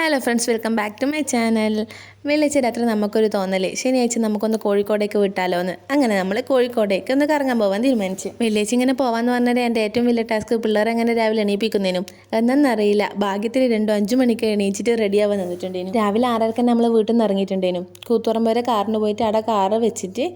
Hello friends welcome back to my channel വെള്ളിയാഴ്ച രാത്രി നമുക്കൊരു തോന്നലേ. ശനിയാഴ്ച നമുക്കൊന്ന് കോഴിക്കോടേക്ക് വിട്ടാലോ എന്ന് അങ്ങനെ നമ്മൾ കോഴിക്കോടേക്ക് ഒന്ന് കറങ്ങാൻ പോകാൻ തീരുമാനിച്ചു. വെള്ളിയാഴ്ച ഇങ്ങനെ പോകാമെന്ന് പറഞ്ഞാൽ എന്റെ ഏറ്റവും വലിയ ടാസ്ക് പിള്ളേരെ അങ്ങനെ രാവിലെ എണീപ്പിക്കുന്നതിനും എന്നറിയില്ല ഭാഗ്യത്തിൽ രണ്ടോ അഞ്ചു മണിക്ക് എണീച്ചിട്ട് റെഡിയാവാൻ നിന്നിട്ടുണ്ടേനും. രാവിലെ ആറരക്ക് നമ്മൾ വീട്ടിൽ നിന്ന് ഇറങ്ങിയിട്ടുണ്ടേനും. കൂത്തുറം വരെ കാറിന് പോയിട്ട് അവിടെ കാറ് വെച്ചിട്ട്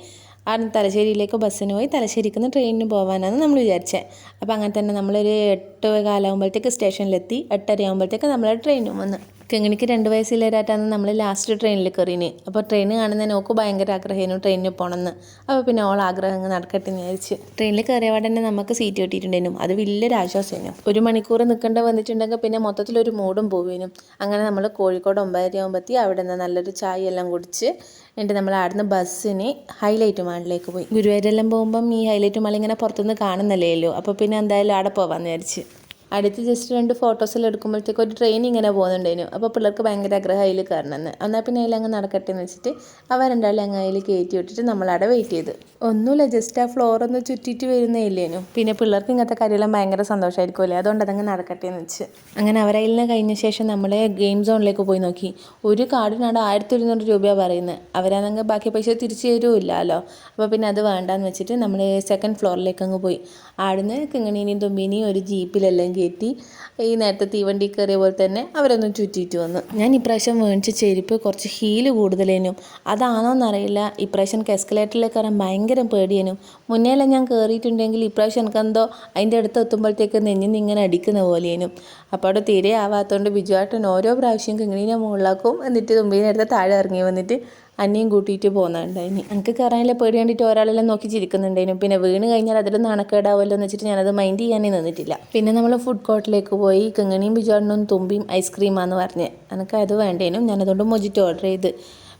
അവിടെ തലശ്ശേരിയിലേക്ക് ബസ്സിന് പോയി തലശ്ശേരിക്ക് നിന്ന് ട്രെയിനിന് പോകാനാണ് നമ്മൾ വിചാരിച്ചത് അപ്പോൾ അങ്ങനെ തന്നെ നമ്മളൊരു എട്ട് കാലാകുമ്പോഴത്തേക്ക് സ്റ്റേഷനിലെത്തി. എട്ടര ആകുമ്പോഴത്തേക്ക് നമ്മൾ ട്രെയിനും വന്ന്. കിങ്ങിണിക്ക് രണ്ട് വയസ്സിലേരാറ്റാന്ന് നമ്മൾ ലാസ്റ്റ് ട്രെയിനിൽ കയറിന് അപ്പോൾ ട്രെയിൻ കാണുന്നതിന് ഓക്ക് ഭയങ്കര ആഗ്രഹമായിരുന്നു ട്രെയിനിൽ പോകണമെന്ന് അപ്പോൾ പിന്നെ ഓൾ ആഗ്രഹം അങ്ങ് നടക്കട്ടെ എന്ന് വിചാരിച്ച്. ട്രെയിനിൽ കയറിയപാട് തന്നെ നമുക്ക് സീറ്റ് കിട്ടിയിട്ടുണ്ടായിരുന്നു അത് വലിയൊരു ആശ്വാസമായിരുന്നു ഒരു മണിക്കൂർ നിൽക്കേണ്ട വന്നിട്ടുണ്ടെങ്കിൽ പിന്നെ മൊത്തത്തിലൊരു മൂടും പോവേനും. അങ്ങനെ നമ്മൾ കോഴിക്കോട് ഒമ്പതര ആകുമ്പോഴത്തേ അവിടെ നിന്ന് നല്ലൊരു ചായ എല്ലാം കുടിച്ച് എന്നിട്ട് നമ്മൾ അവിടുന്ന് ബസ്സിന് ഹൈലൈറ്റ് മാളിലേക്ക് പോയി. ഗുരുവായൂരെല്ലാം പോകുമ്പം ഈ ഹൈലൈറ്റ് മാൾ ഇങ്ങനെ പുറത്തുനിന്ന് കാണുന്നില്ലല്ലോ അപ്പോൾ പിന്നെ എന്തായാലും അവിടെ പോകാമെന്ന് വിചാരിച്ച്. അടുത്ത് ജസ്റ്റ് രണ്ട് ഫോട്ടോസെല്ലാം എടുക്കുമ്പോഴത്തേക്ക് ഒരു ട്രെയിൻ ഇങ്ങനെ പോകുന്നുണ്ടായിരുന്നു. അപ്പോൾ പിള്ളേർക്ക് ഭയങ്കര ആഗ്രഹം അതിൽ കയറണമെന്ന്. എന്നാൽ പിന്നെ അതിൽ അങ്ങ് നടക്കട്ടെ എന്ന് വെച്ചിട്ട് അവർ രണ്ടാളും അങ്ങ് അതിൽ കയറ്റി വിട്ടിട്ട് നമ്മളവിടെ വെയിറ്റ് ചെയ്ത്. ഒന്നുമില്ല ജസ്റ്റ് ആ ഫ്ലോർ ഒന്ന് ചുറ്റിയിട്ട് വരുന്നേ ഇല്ലേനു. പിന്നെ പിള്ളേർക്ക് ഇങ്ങനത്തെ കാര്യമെല്ലാം ഭയങ്കര സന്തോഷമായിരിക്കുമല്ലേ? അതുകൊണ്ട് അതങ്ങ് നടക്കട്ടെ എന്ന് വെച്ച്. അങ്ങനെ അവരയിൽ നിന്ന് കഴിഞ്ഞ ശേഷം നമ്മളെ ഗെയിം സോണിലേക്ക് പോയി നോക്കി. ഒരു കാർഡിനാണ് ആയിരത്തി ഒരുന്നൂറ് രൂപയാണ് പറയുന്നത്. അവരാണെങ്കിൽ ബാക്കി പൈസ തിരിച്ചു തരുമില്ലല്ലോ അപ്പോൾ പിന്നെ അത് വേണ്ടാന്ന് വെച്ചിട്ട് നമ്മൾ സെക്കൻഡ് ഫ്ലോറിലേക്ക് അങ്ങ് പോയി. ആടുന്ന് കിങ്ങണീനെയും തുമ്പീനെയും ഒരു ജീപ്പിലെല്ലാം കയറ്റി ഈ നേരത്തെ തീവണ്ടി കയറിയ പോലെ തന്നെ അവരൊന്നും ചുറ്റിയിട്ട് വന്നു. ഞാൻ ഇപ്രാവശ്യം മേടിച്ച ചെരുപ്പ് കുറച്ച് ഹീൽ കൂടുതലേനും. അതാണോന്നറിയില്ല ഇപ്രാവശ്യം എനിക്ക് എസ്കലേറ്ററിലേക്ക് കയറാൻ ഭയങ്കര പേടിയേനും. മുന്നേല്ലാം ഞാൻ കയറിയിട്ടുണ്ടെങ്കിൽ ഇപ്രാവശ്യം എനിക്കെന്തോ അതിന്റെ അടുത്ത് എത്തുമ്പോഴത്തേക്ക് നെഞ്ഞിന്ന് ഇങ്ങനെ അടിക്കുന്ന പോലെയേനും. അപ്പോൾ അവിടെ തീരെ ആവാത്തതുകൊണ്ട് ബിജുവാട്ടൻ ഓരോ പ്രാവശ്യം കിങ്ങിനെ മുകളിലാക്കും. എന്നിട്ട് അടുത്ത് താഴെ ഇറങ്ങി വന്നിട്ട് അന്നെയും കൂട്ടിയിട്ട് പോകുന്നുണ്ടായിനി എനിക്ക് കയറാനില്ല പേടി കണ്ടിട്ട് ഒരാളെല്ലാം നോക്കി ചിരിക്കുന്നുണ്ടായിരുന്നു പിന്നെ വീണ് കഴിഞ്ഞാൽ അതിൽ നാണക്കേടാവല്ലോ എന്ന് വെച്ചിട്ട് ഞാനത് മൈൻഡ് ചെയ്യാനേ നിന്നിട്ടില്ല. പിന്നെ നമ്മൾ ഫുഡ് കോർട്ടിലേക്ക് പോയി കിങ്ങണിയും ബിജുവാടനും തുമ്പിയും ഐസ്ക്രീമാന്ന് പറഞ്ഞ്. എനിക്ക് അത് വേണ്ടേനും. ഞാനതുകൊണ്ട് മൊജിറ്റ് ഓർഡർ ചെയ്ത്.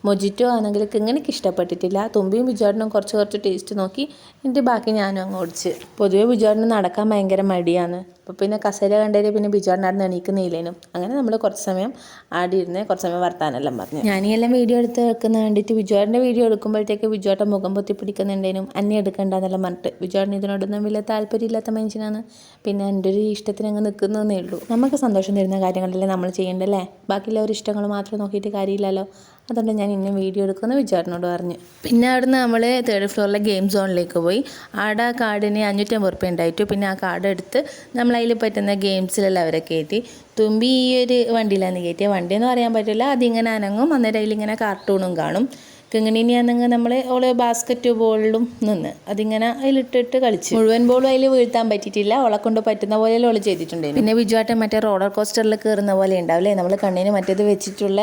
മൊജിറ്റോ ആണെങ്കിൽ കിങ്ങണിക്ക് ഇഷ്ടപ്പെട്ടിട്ടില്ല. തുമ്പിയും ബുജാടിനും കുറച്ച് കുറച്ച് ടേസ്റ്റ് നോക്കി എന്നിട്ട് ബാക്കി ഞാനും അങ്ങ് ഓടിച്ച്. പൊതുവേ ബുജാടിന് നടക്കാൻ ഭയങ്കര മടിയാണ്. അപ്പോൾ പിന്നെ കസേര കണ്ടതിൽ പിന്നെ ബിജാടിനായിരുന്നു എണീക്കുന്നില്ലേനും. അങ്ങനെ നമ്മൾ കുറച്ച് സമയം ആടി ഇരുന്ന് കുറച്ച് സമയം വർത്താനെല്ലാം പറഞ്ഞു. ഞാൻ വീഡിയോ എടുത്ത് വെക്കുന്ന കണ്ടിട്ട് ബിജോടിന്റെ വീഡിയോ എടുക്കുമ്പോഴത്തേക്ക് ബിജോട്ടെ മുഖം പൊത്തി പിടിക്കുന്നുണ്ടേനും. അന്നെ എടുക്കണ്ടെന്നെല്ലാം പറഞ്ഞിട്ട്. ബിജോടിന് ഇതിനോടൊന്നും വലിയ താല്പര്യമില്ലാത്ത മനുഷ്യനാണ്. പിന്നെ എന്റെ ഒരു ഇഷ്ടത്തിന് അങ്ങ് നിൽക്കുന്നതേ ഉള്ളൂ. നമുക്ക് സന്തോഷം തരുന്ന കാര്യങ്ങളല്ലേ നമ്മൾ ചെയ്യേണ്ടല്ലേ ബാക്കിയുള്ളവർ ഇഷ്ടങ്ങൾ മാത്രം നോക്കിയിട്ട് കാര്യമില്ലല്ലോ. അതുകൊണ്ട് ഞാൻ ഇന്നും വീഡിയോ എടുക്കുമെന്ന് വിചാരണോട് പറഞ്ഞു. പിന്നെ അവിടുന്ന് നമ്മൾ തേർഡ് ഫ്ലോറിലെ ഗെയിം സോണിലേക്ക് പോയി. അവിടെ ആ കാർഡിന് അഞ്ഞൂറ്റമ്പത് റുപ്യ ഉണ്ടായിട്ടു. പിന്നെ ആ കാർഡ് എടുത്ത് നമ്മൾ അതിൽ പറ്റുന്ന ഗെയിംസിലെല്ലാം അവരെ കയറ്റി തുമ്പി ഈ ഒരു വണ്ടിയിലാണ് കയറ്റിയത് വണ്ടി എന്ന് പറയാൻ പറ്റില്ല. അതിങ്ങനെ അനങ്ങും. അന്നേരം അതിലിങ്ങനെ കാർട്ടൂണും കാണും. കിങ്ങിണിയാണെങ്കിൽ നമ്മൾ ഓൾ ബാസ്ക്കറ്റ് ബോളിലും നിന്ന്. അതിങ്ങനെ അതിലിട്ടിട്ട് കളിച്ച്. മുഴുവൻ ബോളും അതിൽ വീഴ്ത്താൻ പറ്റിയിട്ടില്ല. ഓളെ കൊണ്ട് പറ്റുന്ന പോലെ ഓൾ ചെയ്തിട്ടുണ്ട് പിന്നെ ബിജുവാട്ടൻ മറ്റേ റോളർ കോസ്റ്ററിൽ കയറുന്ന പോലെ ഉണ്ടാവില്ലേ നമ്മൾ കണ്ണിന് മറ്റേത് വെച്ചിട്ടുള്ള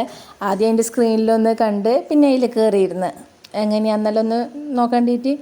ആദ്യം അതിന്റെ സ്ക്രീനിലൊന്ന് കണ്ട് പിന്നെ അതിൽ കയറിയിരുന്ന് ഒന്ന് നോക്കേണ്ടിയിട്ട്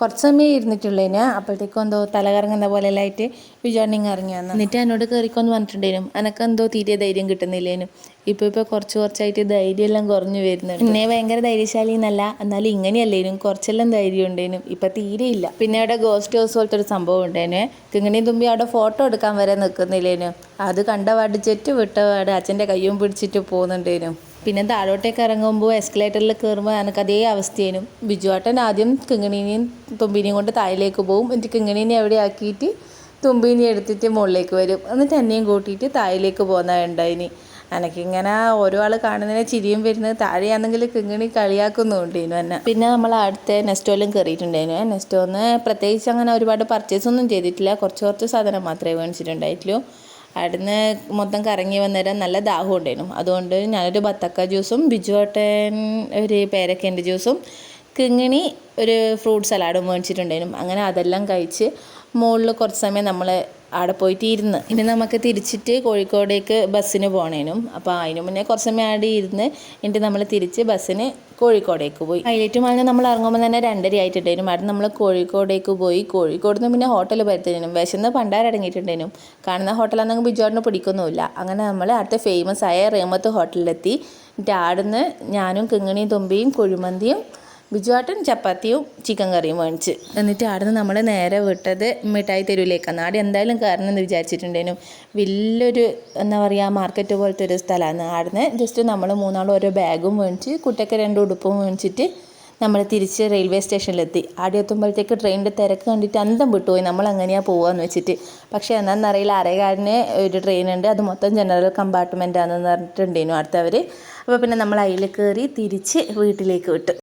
കുറച്ച് സമയം ഇരുന്നിട്ടുള്ളതിന് അപ്പോഴത്തേക്കും എന്തോ തല കറങ്ങുന്ന പോലെ ആയിട്ട് വിചാരണിങ് ഇറങ്ങി വന്നു. എന്നിട്ട് എന്നോട് കയറിക്കൊന്ന് പറഞ്ഞിട്ടുണ്ടായിരുന്നു എനക്ക് എന്തോ തീരെ ധൈര്യം കിട്ടുന്നില്ലേനും. ഇപ്പോൾ ഇപ്പോൾ കുറച്ച് കുറച്ചായിട്ട് ധൈര്യം എല്ലാം കുറഞ്ഞു വരുന്നുണ്ട്. പിന്നെ ഭയങ്കര ധൈര്യശാലി എന്നല്ല എന്നാലും ഇങ്ങനെയല്ലേനും. കുറച്ചെല്ലാം ധൈര്യം ഉണ്ടേനും. ഇപ്പം തീരെ ഇല്ല. പിന്നെ അവിടെ ഗോസ്റ്റ് ഹൗസ് പോലത്തെ ഒരു സംഭവം ഉണ്ടേനെ. കിങ്ങണിയും തുമ്പി അവിടെ ഫോട്ടോ എടുക്കാൻ വരെ നിൽക്കുന്നില്ലേനും അത് കണ്ട പാട് ചെറ്റ് വിട്ട പാട് അച്ഛന്റെ കയ്യും പിടിച്ചിട്ട് പോകുന്നുണ്ടേനും. പിന്നെ താഴോട്ടേക്ക് ഇറങ്ങുമ്പോൾ എസ്കലേറ്ററിൽ കയറുമ്പോൾ എനിക്ക് അതേ അവസ്ഥയേനും. ബിജുവാട്ടൻ ആദ്യം കിങ്ങിണീനെയും തുമ്പിനെയും കൊണ്ട് താഴേക്ക് പോകും എന്നിട്ട് കിങ്ങിണീനെ എവിടെ ആക്കിയിട്ട് തുമ്പീനെ എടുത്തിട്ട് മുകളിലേക്ക് വരും. എന്നിട്ട് എന്നെയും കൂട്ടിയിട്ട് താഴേക്ക് പോകുന്നതുണ്ടായിനി എനിക്കിങ്ങനെ ഓരോ ആൾ കാണുന്നതിനെ ചിരിയും വരുന്നത് താഴെയാണെങ്കിൽ കിങ്ങിണി കളിയാക്കുന്നുണ്ടേനു എന്നെ. പിന്നെ നമ്മൾ അടുത്ത നെസ്റ്റോയിലും കയറിയിട്ടുണ്ടായിരുന്നു നെസ്റ്റോന്ന് പ്രത്യേകിച്ച് അങ്ങനെ ഒരുപാട് പർച്ചേസ് ഒന്നും ചെയ്തിട്ടില്ല. കുറച്ച് കുറച്ച് സാധനം മാത്രമേ മേടിച്ചിട്ടുണ്ടായിട്ടുള്ളൂ. അവിടുന്ന് മൊത്തം കറങ്ങി വന്നേരം നല്ല ദാഹം ഉണ്ടായിരുന്നു. അതുകൊണ്ട് ഞാനൊരു ബത്തക്ക ജ്യൂസും ബിജുവേട്ടൻ ഒരു പേരക്കേന്റെ ജ്യൂസും കിങ്ങിണി ഒരു ഫ്രൂട്ട് സലാഡും മേടിച്ചിട്ടുണ്ടായിരുന്നു. അങ്ങനെ അതെല്ലാം കഴിച്ച് മുകളിൽ കുറച്ച് സമയം നമ്മൾ അവിടെ പോയിട്ട് ഇരുന്ന് ഇനി നമുക്ക് തിരിച്ചിട്ട് കോഴിക്കോടേക്ക് ബസ്സിന് പോകണേനും അപ്പോൾ അതിന് മുന്നേ കുറച്ച് സമയം അവിടെ ഇരുന്ന് എന്നിട്ട് നമ്മൾ തിരിച്ച് ബസ്സിന് കോഴിക്കോടേക്ക് പോയി. ഹൈലൈറ്റ് മാളിന് നമ്മൾ ഇറങ്ങുമ്പോൾ തന്നെ രണ്ടര ആയിട്ടുണ്ടായിരുന്നു. അവിടെ നമ്മൾ കോഴിക്കോടേക്ക് പോയി. കോഴിക്കോട് നിന്ന് പിന്നെ ഹോട്ടൽ പരത്തിനും വിശന്ന് പണ്ടാരടങ്ങിയിട്ടുണ്ടായിരുന്നു കാണുന്ന ഹോട്ടലാണെങ്കിൽ ബിജോറിന് പിടിക്കൊന്നുമില്ല. അങ്ങനെ നമ്മൾ അടുത്ത ഫേമസ് ആയ റേമത്ത് ഹോട്ടലിലെത്തി. എന്നിട്ട് ആടുന്ന് ഞാനും കിങ്ങിണിയും തുമ്പിയും കുഴിമന്തിയും ബിജുവാട്ടൻ ചപ്പാത്തിയും ചിക്കൻ കറിയും മേടിച്ച് എന്നിട്ട് അവിടെ നിന്ന് നമ്മൾ നേരെ വിട്ടത് മിഠായി തെരുവിലേക്കാണ് ആടെ എന്തായാലും കയറണം എന്ന് വിചാരിച്ചിട്ടുണ്ടേനും. വലിയൊരു എന്താ പറയുക മാർക്കറ്റ് പോലത്തെ ഒരു സ്ഥലമാണ് അവിടുന്ന് ജസ്റ്റ് നമ്മൾ മൂന്നാളും ഓരോ ബാഗും മേടിച്ച് കുട്ടിയൊക്കെ രണ്ട് ഉടുപ്പും മേടിച്ചിട്ട് നമ്മൾ തിരിച്ച് റെയിൽവേ സ്റ്റേഷനിലെത്തി ആടെ എത്തുമ്പോഴത്തേക്ക് ട്രെയിനിന്റെ തിരക്ക് കണ്ടിട്ട് അന്തം വിട്ടുപോയി. നമ്മൾ അങ്ങനെയാണ് പോകാമെന്ന് വെച്ചിട്ട്? പക്ഷേ എന്നാന്നറിയില്ല അരേകാലിന് ഒരു ട്രെയിൻ ഉണ്ട്. അത് മൊത്തം ജനറൽ കമ്പാർട്ട്മെന്റ് ആണെന്ന് പറഞ്ഞിട്ടുണ്ടേനു അടുത്തവർ അപ്പോൾ പിന്നെ നമ്മൾ അതിൽ കയറി തിരിച്ച് വീട്ടിലേക്ക് വിട്ടു.